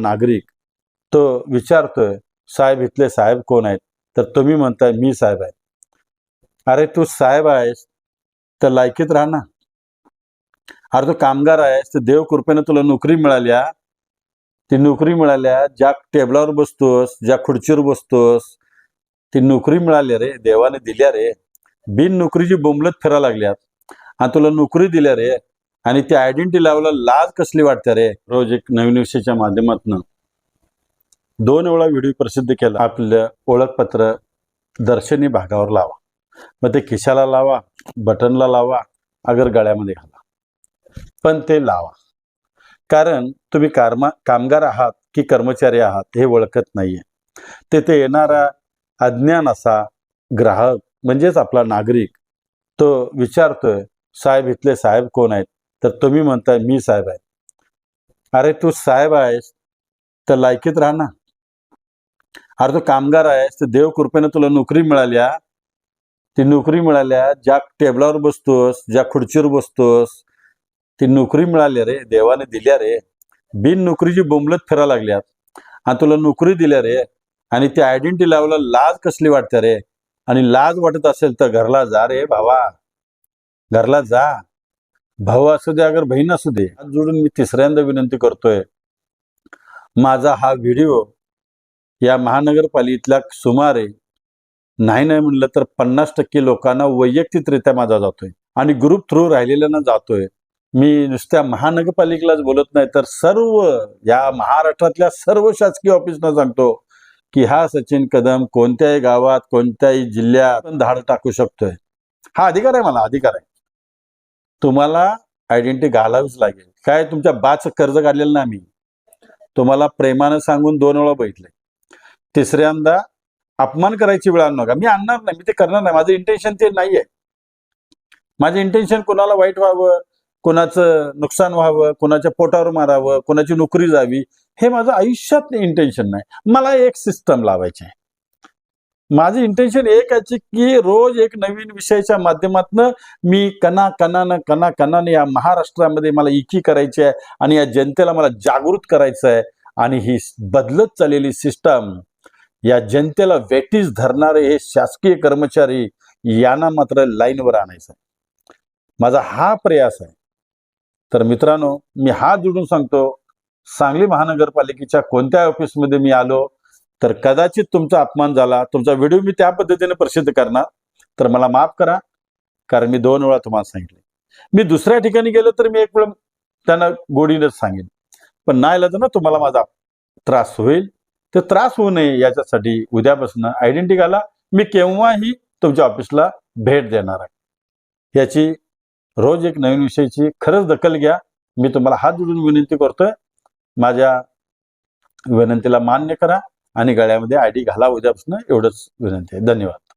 नागरिक तो विचारतोय साहेब इथले साहेब कोण आहेत? तर तुम्ही म्हणताय मी साहेब आहे. अरे तू साहेब आहेस तर लायकीत राहा ना. अरे तू कामगार आहेस तर देव कृपेनं तुला नोकरी मिळाल्या ती नोकरी मिळाल्या ज्या टेबलावर बसतोस ज्या खुर्चीवर बसतोस ती नोकरी मिळाली रे देवाने दिल्या रे. बिन नोकरीची बोंबलत फिरा लागल्यात आणि तुला नोकरी दिल्या रे. आणि त्या आयडेंटिटी लावला लाज कसली वाटते रे? रोज एक नवीन विषयाच्या माध्यमातून. दोन वेळा व्हिडिओ प्रसिद्ध केला. आपलं ओळखपत्र दर्शनी भागावर लावा. मग ते खिशाला लावा बटनला लावा अगर गळ्यामध्ये घाला. पण ते लावा. कारण तुम्ही कारमा कामगार आहात की कर्मचारी आहात हे ओळखत नाहीये. तेथे येणारा अज्ञान असा ग्राहक म्हणजेच आपला नागरिक तो विचारतोय साहेब इथले साहेब कोण आहेत? तर तुम्ही म्हणताय मी साहेब आहे. अरे तू साहेब आहेस तर लायकीत राहा ना. अरे तू कामगार आहेस तर देव कृपेनं तुला नोकरी मिळाल्या. ती नोकरी मिळाल्या ज्या टेबलावर बसतोस ज्या खुर्चीवर बसतोस ती नोकरी मिळाली रे देवाने दिल्या रे. बिन नोकरीची बोंबलत फिरा लागल्यात. आणि तुला नोकरी दिल्या रे. आणि ती आयडेंटिटी लावला लाज कसली वाटते रे. आणि लाज वाटत असेल तर घरला जा रे भावा घरला जा. भाऊ असू दे अगर बहीण असू दे हात जोडून मी तिसऱ्यांदा विनंती करतोय माझा हा व्हिडिओ या महानगरपालिकेतल्या सुमारे नाही नाही म्हणलं तर पन्नास टक्के लोकांना वैयक्तिकरित्या माझा जातोय आणि ग्रुप थ्रू राहिलेल्यांना जातोय. मी नुसत्या महानगरपालिकेलाच बोलत नाही तर सर्व या महाराष्ट्रातल्या सर्व शासकीय ऑफिसना सांगतो की हा सचिन कदम कोणत्याही गावात कोणत्याही जिल्ह्यात धाड टाकू शकतोय. हा अधिकार आहे मला अधिकार आहे. तुम्हाला आयडेंटिटी घालावीच लागेल. काय तुमच्या बाच कर्ज काढलेलं ना मी तुम्हाला प्रेमानं सांगून दोन वेळा बैठले तिसऱ्यांदा अपमान करायची वेळ आणू नका. मी आणणार नाही मी ते करणार नाही. माझं इंटेन्शन ते नाही आहे माझं इंटेन्शन कोणाला वाईट व्हावं कोणाचं नुकसान व्हावं कोणाच्या पोटावर मारावं कोणाची नोकरी जावी हे माझं आयुष्यात इंटेन्शन नाही. मला एक सिस्टम लावायची आहे. माझी इंटेन्शन एक आहे की रोज एक नवीन विषयाच्या माध्यमातून मी कणा कणानं कणा कणानं या महाराष्ट्रामध्ये मला इकी करायची आहे आणि या जनतेला मला जागृत करायचं आहे. आणि ही बदलत चाललेली सिस्टम या जनतेला वेटीस धरणारे हे शासकीय कर्मचारी यांना मात्र लाईनवर आणायचं आहे. माझा हा प्रयास आहे. तर मित्रांनो मी हात जोडून सांगतो सांगली महानगरपालिकेच्या कोणत्या ऑफिसमध्ये मी आलो तर कदाचित तुमचा अपमान झाला तुमचा व्हिडिओ मी त्या पद्धतीने प्रसिद्ध करणार. तर मला माफ करा कारण मी दोन वेळा तुम्हाला सांगितले. मी दुसऱ्या ठिकाणी गेलो तर मी एक वेळ त्यांना गोडीनच सांगेन. पण नाही आलं तर ना तुम्हाला माझा त्रास होईल. तर त्रास होऊ नये याच्यासाठी उद्यापासून आयडेंटिटी घाला. मी केव्हाही तुमच्या ऑफिसला भेट देणार आहे. याची रोज एक नवीन विषयाची खरंच दखल घ्या. मी तुम्हाला हात जोडून विनंती करतोय. माझ्या विनंतीला मान्य करा. आणि गळ्यामध्ये आय डी घाला उद्यापासून एवढंच विनंती आहे. धन्यवाद.